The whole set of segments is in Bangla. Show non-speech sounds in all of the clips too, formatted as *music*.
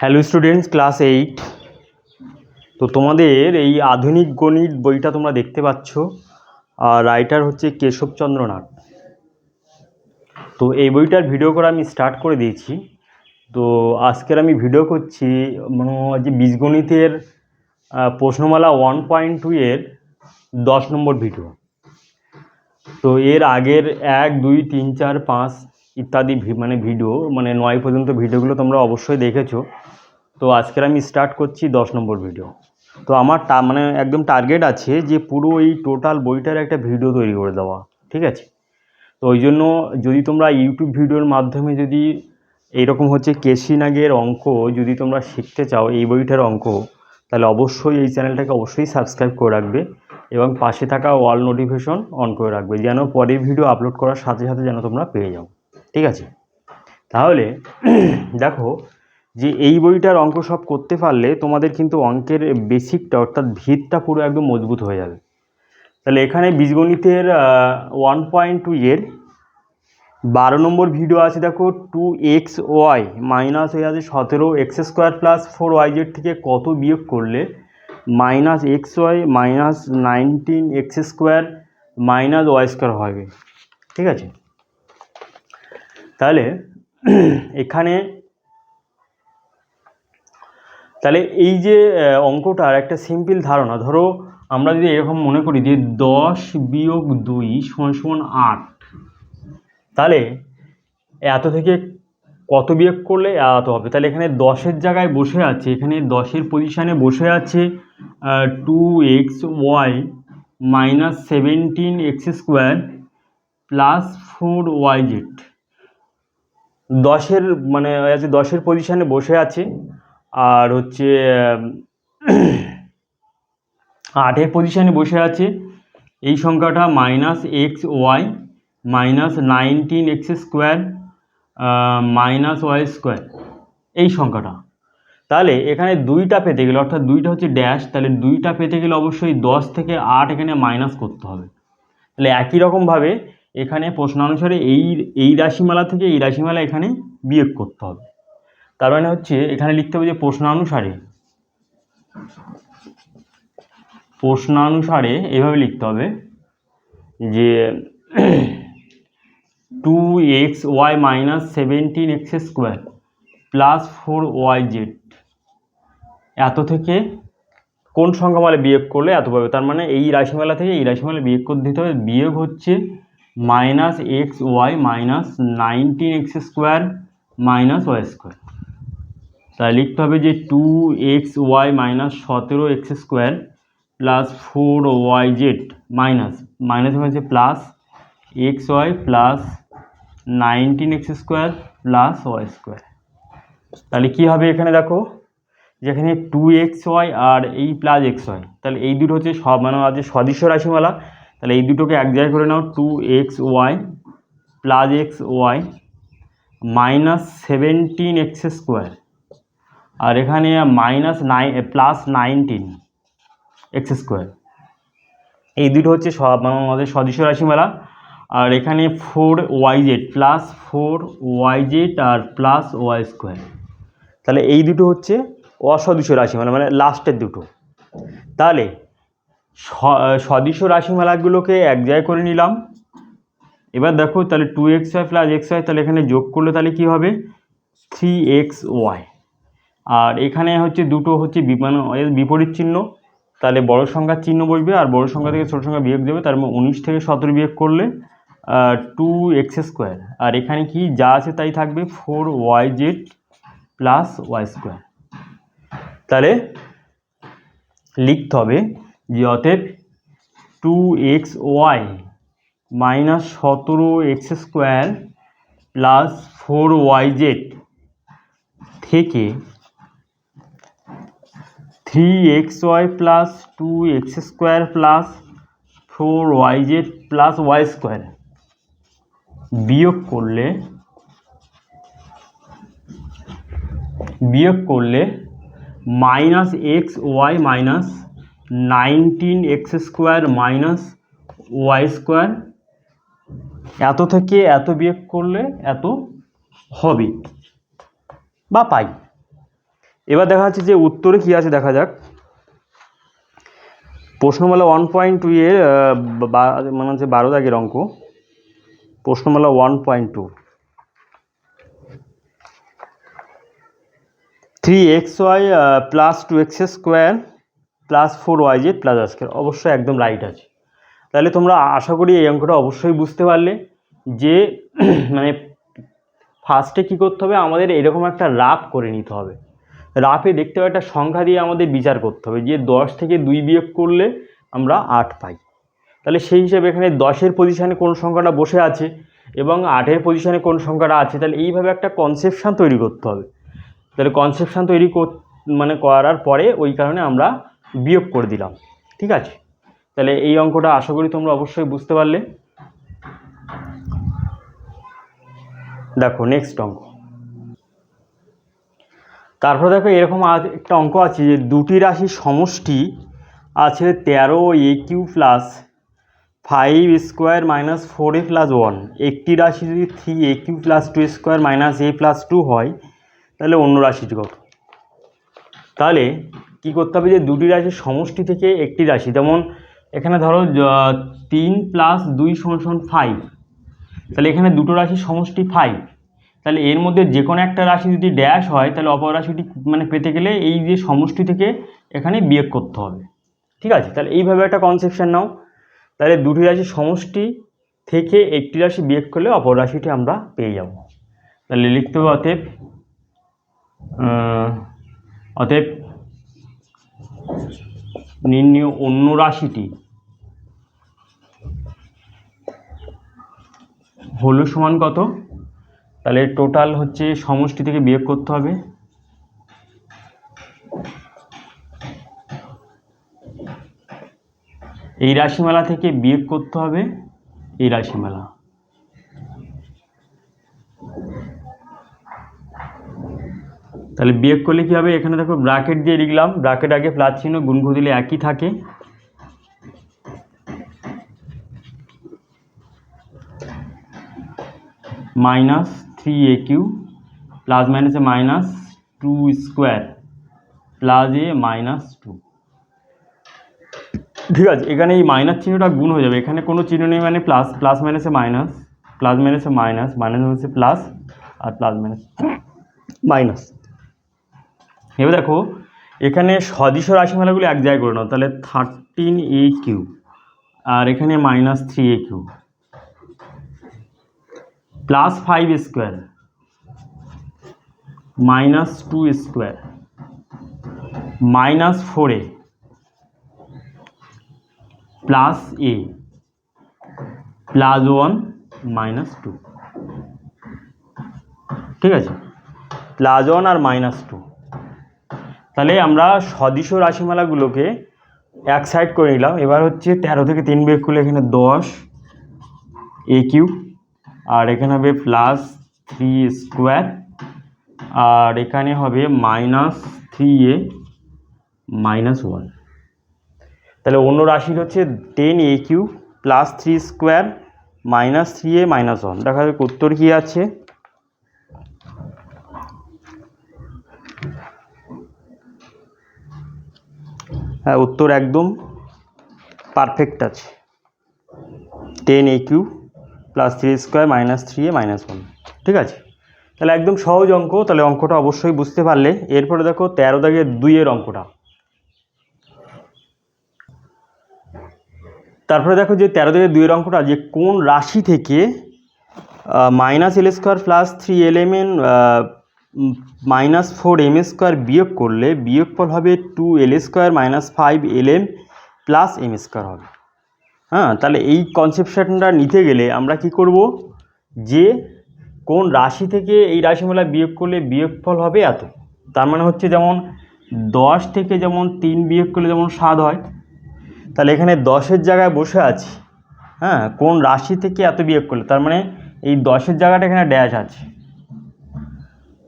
হ্যালো স্টুডেন্টস ক্লাস এইট তো তোমাদের এই আধুনিক গণিত বইটা তোমরা দেখতে পাচ্ছ, আর রাইটার হচ্ছে কেশবচন্দ্র নাথ। তো এই বইটার ভিডিও করা আমি স্টার্ট করে দিয়েছি। তো আজকের আমি ভিডিও করছি মানে যে বীজগণিতের প্রশ্নমালা ওয়ান পয়েন্ট টু এর দশ নম্বর ভিডিও তো এর আগের এক, দুই, তিন, চার, পাঁচ ইত্যাদি মানে ভিডিও মানে নয় পর্যন্ত ভিডিওগুলো তোমরা অবশ্যই দেখেছ। তো আজকের আমি স্টার্ট করছি দশ নম্বর ভিডিও তো আমার টা মানে একদম টার্গেট আছে যে পুরো এই টোটাল বইটার একটা ভিডিও তৈরি করে দেওয়া, ঠিক আছে? তো ওই জন্য যদি তোমরা ইউটিউব ভিডিওর মাধ্যমে যদি এইরকম হচ্ছে কেসি নাগের অঙ্ক যদি তোমরা শিখতে চাও, এই বইটার অঙ্ক, তাহলে অবশ্যই এই চ্যানেলটাকে অবশ্যই সাবস্ক্রাইব করে রাখবে এবং পাশে থাকা ওয়াল নোটিফিকেশন অন করে রাখবে, যেন পরে ভিডিও আপলোড করার সাথে সাথে যেন তোমরা পেয়ে যাও। ঠিক আছে? তাহলে, দেখো, যে এই বইটার অঙ্ক সব করতে পারলে তোমাদের কিন্তু অঙ্কের বেসিকটা অর্থাৎ ভিতটা পুরো একদম মজবুত হয়ে যাবে। তাহলে এখানে বীজগণিতের ওয়ান পয়েন্ট টু এর বারো নম্বর ভিডিও আছে, দেখো টু এক্স ওয়াই মাইনাস হয়ে আছে সতেরো x square plus four y z থেকে কত বিয়োগ করলে minus x y minus nineteen x square minus y square হবে। ঠিক আছে? তাহলে *clears throat* এখানে তাহলে এই যে অঙ্কটার একটা সিম্পল ধারণা, ধরো আমরা যদি এরকম মনে করি যে দশ বিয়োগ দুই সমান সমান আট, তাহলে এত থেকে কত বিয়োগ করলে এত হবে? তাহলে এখানে দশের জায়গায় বসে আছে, এখানে দশের পজিশানে বসে আছে two x y minus seventeen x square plus four y z দশের মানে আছে দশের পজিশানে বসে আছে, আর হচ্ছে আটের পজিশানে বসে আছে, এই সংখ্যাটা minus x y minus nineteen x square minus y square এই সংখ্যাটা। তাহলে এখানে দুইটা পেতে গেলে, অর্থাৎ দুইটা হচ্ছে ড্যাশ তাহলে দুইটা পেতে গেলে অবশ্যই দশ থেকে আট এখানে মাইনাস করতে হবে। তাহলে একই রকমভাবে এখানে প্রশ্ন অনুসারে এই এই রাশিমালা থেকে এই রাশিমালা এখানে বিয়োগ করতে হবে। তার মানে হচ্ছে এখানে লিখতে হবে যে প্রশ্নানুসারে প্রশ্নানুসারে এভাবে লিখতে হবে যে two x y minus seventeen x square plus four y z এত থেকে কোন সংখ্যামালা বিয়োগ করলে এত পাবে? তার মানে এই রাশিমালা থেকে এই রাশিমালা বিয়োগ করে দিতে হবে। বিয়োগ হচ্ছে minus x y minus nineteen x square minus y square তাহলে লিখতে হবে যে টু এক্স ওয়াই মাইনাস সতেরো x square plus four y z minus minus হয়েছে plus x y plus nineteen x square plus y square তাহলে কী হবে এখানে দেখো? যেখানে টু এক্স ওয়াই আর এই প্লাস এক্স ওয়াই তাহলে এই দুটো হচ্ছে সব মানে আছে সদৃশ্য রাশিমালা। তাহলে এই দুটোকে এক জায়গায় করে নাও two x y plus x y minus seventeen x square আর এখানে minus nine plus nineteen x square এই দুটো হচ্ছে মানে আমাদের সদৃশ্য রাশিমালা। আর এখানে four y z plus four y z আর প্লাস ওয়াই স্কোয়ার তাহলে এই দুটো হচ্ছে অসদৃশ্য রাশিমালা মানে লাস্টের দুটো। তাহলে স- সদৃশ্য রাশিমালাগুলোকে এক জায়গায় করে নিলাম। এবার দেখো তাহলে two x y plus x y তাহলে এখানে যোগ করলে তাহলে কী হবে? থ্রি এক্স ওয়াই আর এখানে হচ্ছে দুটো হচ্ছে বি- মানে এর বিপরীত চিহ্ন। তাহলে বড় সংখ্যার চিহ্ন বসবে আর বড় সংখ্যা থেকে ছোট সংখ্যা বিয়োগ দেবে। তার মানে উনিশ থেকে সতেরো বিয়োগ করলে টু এক্স স্কোয়ার আর এখানে কি যা আছে তাই থাকবে four y z plus y square তাহলে লিখতে হবে যে অতএব টু এক্স ওয়াই মাইনাস সতেরো x square plus four y z থেকে three x y plus two x square plus four y z plus y square বিয়োগ করলে বিয়োগ করলে minus x y minus nineteen x square minus y square. এত থেকে এত বিয়োগ করলে এত হবে বা পাই। এবার দেখা যাচ্ছে যে উত্তরে কী আছে দেখা যাক। প্রশ্নমালা ওয়ান পয়েন্ট টু এর মানে হচ্ছে বারো দাগের অঙ্ক। প্রশ্নমালা one point two three x y plus two x square plus four y z plus square অবশ্যই একদম রাইট আছে। তাহলে তোমরা আশা করি এই অঙ্কটা অবশ্যই বুঝতে পারলে যে *clears throat* মানে ফার্স্টে কী করতে হবে? আমাদের এরকম একটা রাফ করে নিতে হবে। রাফে দেখতে হবে একটা সংখ্যা দিয়ে আমাদের বিচার করতে হবে। যে দশ থেকে দুই বিয়োগ করলে আমরা আট পাই। তাহলে সেই হিসেবে এখানে দশের পজিশানে কোন সংখ্যাটা বসে আছে এবং আটের পজিশানে কোন সংখ্যাটা আছে, তাহলে এইভাবে একটা কনসেপশান তৈরি করতে হবে। তাহলে কনসেপশান তৈরি মানে করার পরে ওই কারণে আমরা বিয়োগ করে দিলাম, ঠিক আছে? তাহলে এই অঙ্কটা আশা করি তোমরা অবশ্যই বুঝতে পারলে। দেখো নেক্সট অঙ্ক। তারপর দেখো, এরকম আর একটা অঙ্ক আছে যে দুটি রাশির সমষ্টি আছে তেরো A Q plus five square minus four A plus one একটি রাশি যদি three A Q plus two square minus A plus two হয়, তাহলে অন্য রাশিটি কত? তাহলে কি করতে হবে যে দুটি রাশির সমষ্টি থেকে একটি রাশি, যেমন এখানে ধরো তিন প্লাস দুই সমান ফাইভ তাহলে এখানে দুটো রাশির সমষ্টি ফাইভ তাহলে এর মধ্যে যে কোনো একটা রাশি যদি ড্যাশ হয়, তাহলে অপর রাশিটি মানে পেতে গেলে এই যে সমষ্টি থেকে এখানে বিয়োগ করতে হবে, ঠিক আছে? তাহলে এইভাবে একটা কনসেপশন নাও, তাহলে দুটি রাশির সমষ্টি থেকে একটি রাশি বিয়োগ করলে অপর রাশিটি আমরা পেয়ে যাব। তাহলে লিখতে হবে অতএব অতএব নির্ণয় অন্য রাশিটি হলো সমান কত? তাহলে টোটাল হচ্ছে সমষ্টি থেকে বিয়োগ করতে হবে। এই রাশিমালা থেকে বিয়োগ করতে হবে, এই রাশিমালা। তাহলে বিয়োগ করলে কী হবে? এখানে দেখো ব্র্যাকেট দিয়ে লিখলাম। ব্র্যাকেট আগে প্লাস চিহ্ন, গুণ করে দিলে একই থাকে। Minus three A Q plus মাইনাসে minus two square plus A minus two ঠিক আছে? এখানে এই মাইনাস চিহ্নটা গুণ হয়ে যাবে। এখানে কোনো চিহ্ন নেই মানে প্লাস প্লাস মাইনাসে মাইনাস প্লাস মাইনাসে মাইনাস মাইনাস হচ্ছে প্লাস আর প্লাস মাইনাস মাইনাস এবার দেখো, এখানে সদিশ রাশিমালাগুলো এক জায়গায় করে নাও, তাহলে থার্টিন এ কিউ আর এখানে minus three A Q plus five square minus two square minus four A plus A plus one minus two ঠিক আছে? প্লাস ওয়ান আর মাইনাস টু তাহলে আমরা সদিশ রাশিমালাগুলোকে এক সাইড করে নিলাম। এবার হচ্ছে তেরো থেকে তিন বিয়োগ করলে এখানে দশ এ কিউ আর এখানে হবে প্লাস থ্রি স্কোয়ার আর এখানে হবে minus three A minus one তাহলে অন্য রাশির হচ্ছে ten A Q plus three square minus three A minus one দেখা যাবে উত্তর কী আছে। হ্যাঁ উত্তর একদম পারফেক্ট আছে। Ten A Q plus three square minus three A minus one ঠিক আছে? তাহলে একদম সহজ অঙ্ক, তাহলে অঙ্কটা অবশ্যই বুঝতে পারলে। এরপরে দেখো, তেরো দাগের দুইয়ের অঙ্কটা। তারপরে দেখো যে তেরো থেকে দুইয়ের অঙ্কটা, যে কোন রাশি থেকে minus L square plus three L M N minus four M square বিয়োগ করলে বিয়োগফল হবে two L square minus five L M plus M square হবে। হ্যাঁ তাহলে এই কনসেপশনটা নিতে গেলে আমরা কি করব? যে কোন রাশি থেকে এই রাশিমালা বিয়োগ করলে বিয়োগফল হবে এত। তার মানে হচ্ছে যেমন দশ থেকে যেমন তিন বিয়োগ করলে যেমন সাত হয়, তাহলে এখানে দশের জায়গায় বসে আছি। হ্যাঁ কোন রাশি থেকে এত বিয়োগ করলে, তার মানে এই দশের জায়গাটা এখানে ড্যাশ আছে।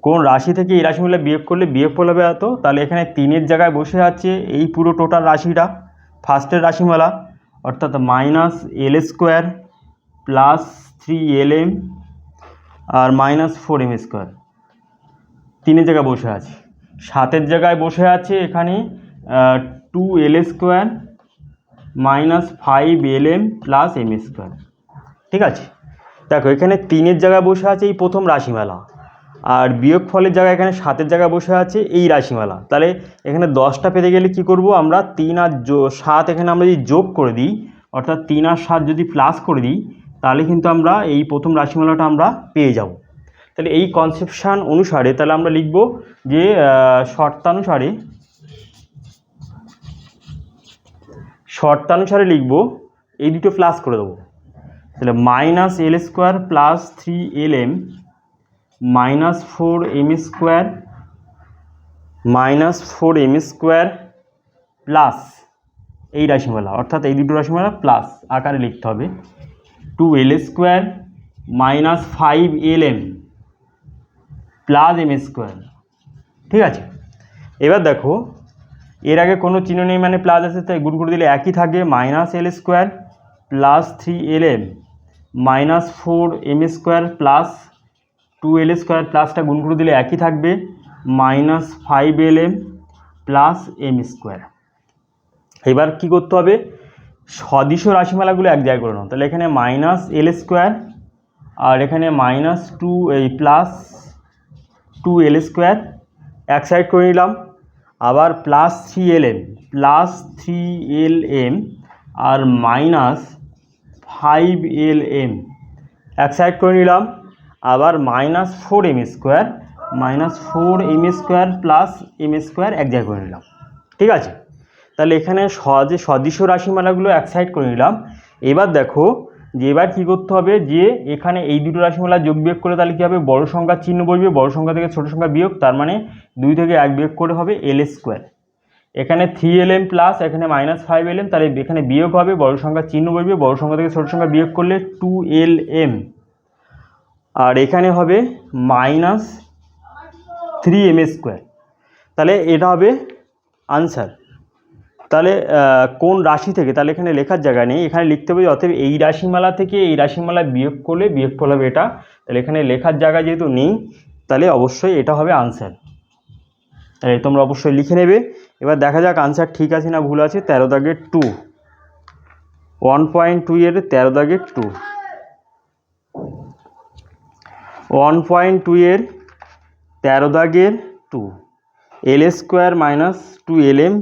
কোন রাশি থেকে এই রাশিগুলো বিয়োগ করলে বিয়োগফল হবে এত? তাহলে এখানে তিনের জায়গায় বসে আছে এই পুরো টোটাল রাশিটা। ফার্স্টের রাশিমালা, অর্থাৎ minus L square plus three L M আর মাইনাস ফোর এম স্কোয়ার তিনের জায়গায় বসে আছে। সাতের জায়গায় বসে আছে এখানে two L square minus five L M plus M square ঠিক আছে? দেখো, এখানে তিনের জায়গায় বসে আছে এই প্রথম রাশিমালা। আর বিয়োগ ফলের জায়গায় এখানে সাতের জায়গায় বসে আছে এই রাশিমালা। তাহলে এখানে দশটা পেতে গেলে কি করব আমরা তিন আর সাত এখানে আমরা যদি যোগ করে দিই, অর্থাৎ তিন আর সাত যদি প্লাস করে দিই, তাহলে কিন্তু আমরা এই প্রথম রাশিমালাটা আমরা পেয়ে যাব। তাহলে এই কনসেপশান অনুসারে তাহলে আমরা লিখব যে শর্তানুসারে শর্তানুসারে লিখব এই দুটো প্লাস করে দেবো। তাহলে minus L square plus three L M minus four M square, minus four M square plus এই রাশিমালা, অর্থাৎ এই দুটো রাশিমালা প্লাস আকারে লিখতে হবে। Two L square minus five L M plus M square, ঠিক আছে? এবার দেখো, এর আগে কোনো চিহ্ন নেই মানে প্লাস আছে, তাই গুণ করে দিলে একই থাকে, minus L square plus three L M, minus four M square plus two L square প্লাসটা গুণ করে দিলে একই থাকবে minus five L M plus M square এবার কী করতে হবে? সদিশ রাশিমালাগুলো এক জায়গায় করে নাও। তাহলে এখানে মাইনাস এল স্কোয়ার আর এখানে মাইনাস টু এই প্লাস টু এল স্কোয়ার এক সাইড করে নিলাম। আবার plus three L M plus three L M আর মাইনাস ফাইভ এল এম এক সাইড করে নিলাম। আবার minus four M square minus four M square plus M square এক জায়গায় করে নিলাম। ঠিক আছে? তাহলে এখানে সহজে সদৃশ রাশিমালাগুলো এক সাইড করে নিলাম। এবার দেখো যে এবার কী করতে হবে? যে এখানে এই দুটো রাশিমালা যোগ বিয়োগ করে তাহলে কী হবে? বড় সংখ্যার চিহ্ন বসবে, বড় সংখ্যা থেকে ছোট সংখ্যা বিয়োগ, তার মানে দুই থেকে এক বিয়োগ করে হবে এল স্কোয়ার এখানে থ্রি এল এম প্লাস এখানে মাইনাস ফাইভ এল এম তাহলে এখানে বিয়োগ হবে, বড় সংখ্যার চিহ্ন বসবে, বড় সংখ্যা থেকে ছোট সংখ্যা বিয়োগ করলে টু এল এম আর এখানে হবে মাইনাস থ্রি এম স্কোয়ার তাহলে এটা হবে আনসার তাহলে কোন রাশি থেকে? তাহলে এখানে লেখার জায়গা নেই। এখানে লিখতে হবে অতএব এই রাশিমালা থেকে এই রাশিমালা বিয়োগ করলে বিয়োগফল হবে এটা। তাহলে এখানে লেখার জায়গা যেহেতু নেই, তাহলে অবশ্যই এটা হবে আনসার তাহলে তোমরা অবশ্যই লিখে নেবে। এবার দেখা যাক আনসার ঠিক আছে না ভুল আছে। তেরো দাগের টু ওয়ান পয়েন্ট টু এর তেরো দাগের টু ওয়ান পয়েন্ট টু এর তেরো দাগের two L square minus two L M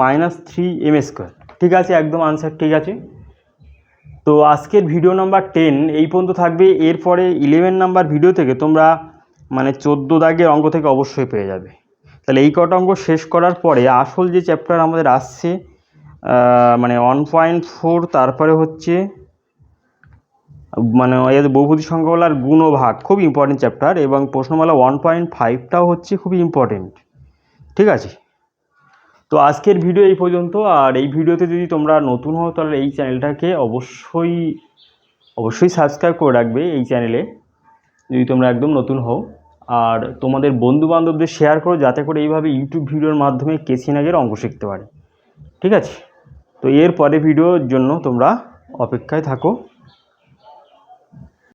minus three M square ঠিক আছে? একদম আনসার ঠিক আছে? তো আজকের ভিডিও নাম্বার টেন এই পর্যন্ত থাকবে। এরপরে ইলেভেন নাম্বার ভিডিও থেকে তোমরা মানে চোদ্দ দাগের অঙ্ক থেকে অবশ্যই পেয়ে যাবে। তাহলে এই কটা অঙ্ক শেষ করার পরে আসল যে চ্যাপ্টার আমাদের আসছে মানে ওয়ান পয়েন্ট ফোর তারপরে হচ্ছে মানে এর বহুপদী সংখ্যাগুলার গুণ ও ভাগ, খুব ইম্পর্টেন্ট চ্যাপ্টার এবং প্রশ্নমালা ওয়ান পয়েন্ট ফাইভটাও হচ্ছে খুবই ইম্পর্টেন্ট ঠিক আছে? তো আজকের ভিডিও এই পর্যন্ত, আর এই ভিডিওতে যদি তোমরা নতুন হও, তাহলে এই চ্যানেলটাকে অবশ্যই অবশ্যই সাবস্ক্রাইব করে রাখবে এই চ্যানেলে যদি তোমরা একদম নতুন হও। আর তোমাদের বন্ধু বান্ধবদের শেয়ার করো, যাতে করে এইভাবে ইউটিউব ভিডিওর মাধ্যমে কেসিনাগের অঙ্ক শিখতে পারে, ঠিক আছে? তো এর পরে ভিডিওর জন্য তোমরা অপেক্ষায় থাকো।